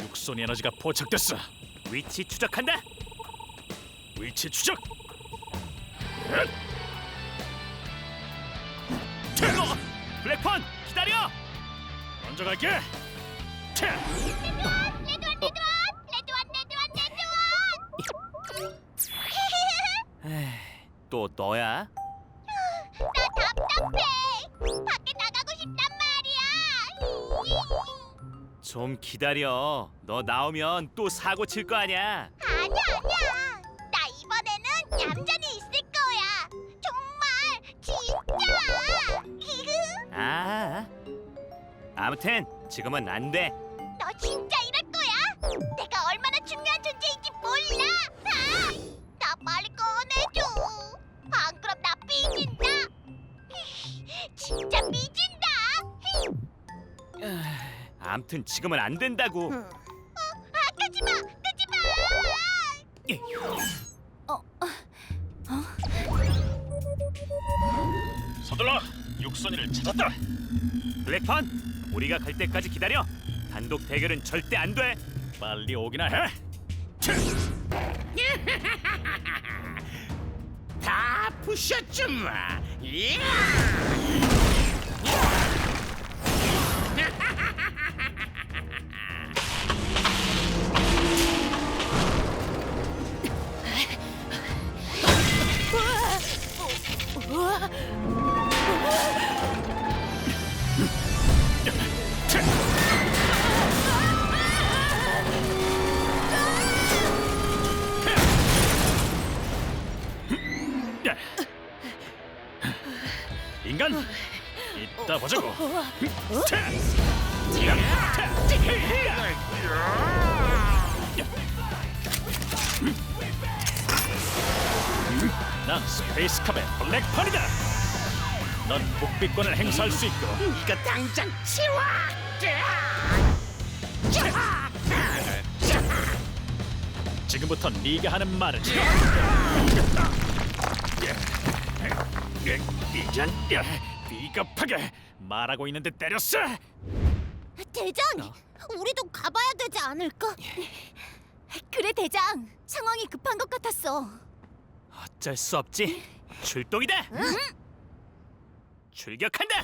육손 에너지가 포착됐어. 위치 추적한다. 위치 추적. 어, 블랙펀 기다려. 먼저 갈게. 또 너야? 나 답답해 좀 기다려. 너 나오면 또 사고 칠 거 아니야. 아니야 아니야 나 이번에는 얌전히 있을 거야 정말 진짜 아. 아무튼 지금은 안 돼. 너 진짜 이럴 거야 내 아무튼 지금은 안 된다고. 아 끄지 마 끄지 마 서둘러. 육손이를 찾았다. 블랙펀, 우리가 갈 때까지 기다려. 단독 대결은 절대 안 돼. 빨리 오기나 해. 태! 다 부셨주마. 예. 야. 인간 이따 보자고. 태! 야! 난 스페이스컵의 블랙펀이다. 넌 복비권을 행사할 수 있고 이거 당장 치워. 지금부터 네가 하는 말은 이젠 비겁하게 말하고 있는데 때렸어. 대장, 우리도 가봐야 되지 않을까? 그래 대장, 상황이 급한 것 같았어. 어쩔 수 없지. 출동이다. 출격한다.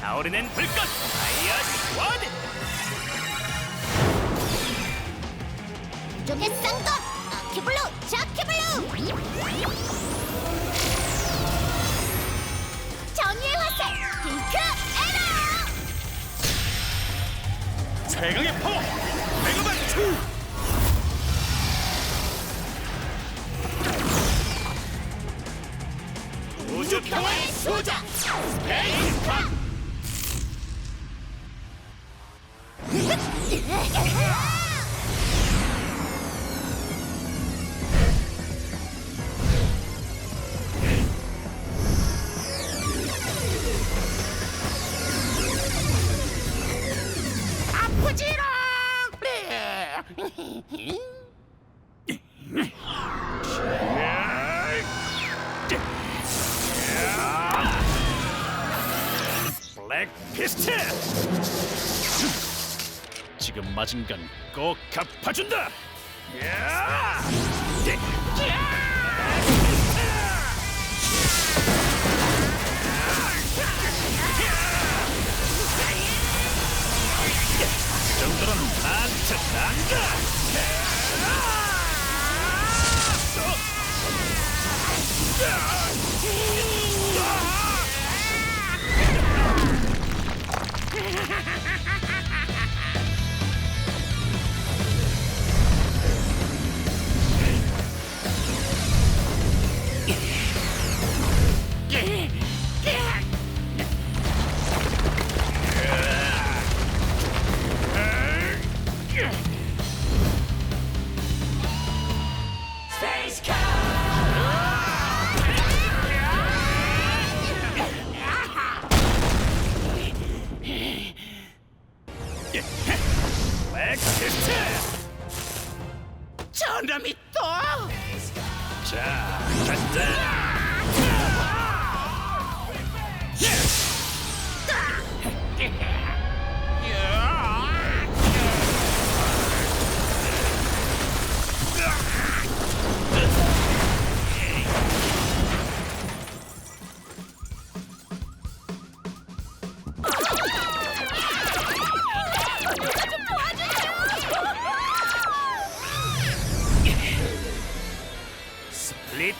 타오르는 불꽃 최강의 파워 메가만 투. 우주 평화의 수호자 스페이스탑 아 지금 맞은 건 꼭 갚아준다. 야! Ah! 스플릿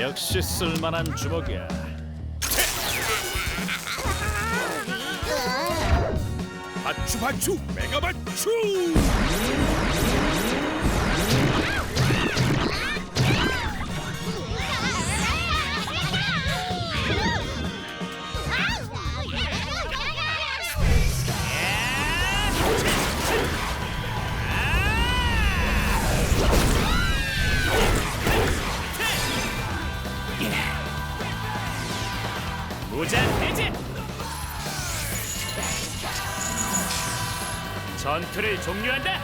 역시 쓸만한 주먹이야. 맞추 맞추 메가 맞추 무장 해제 전투를 종료한다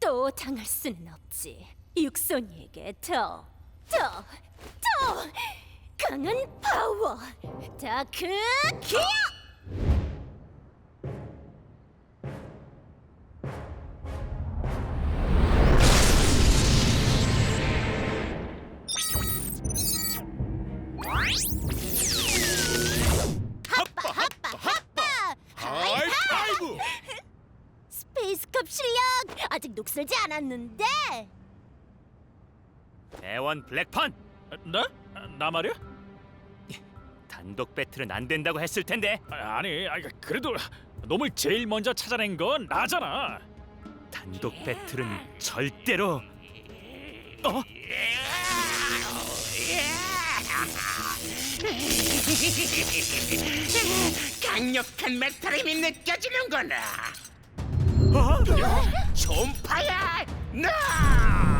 또 당할 수는 없지. 육손이에게 더, 더, 더 강한 파워. 다크 기어! 녹슬지 않았는데. 대원 블랙펀 나? 나 말이야? 단독 배틀은 안 된다고 했을 텐데 아, 아니 아, 그래도 놈을 제일 먼저 찾아낸 건 나잖아 단독 배틀은 절대로 어? 강력한 메탈임이 느껴지는구나 어? 존파야 나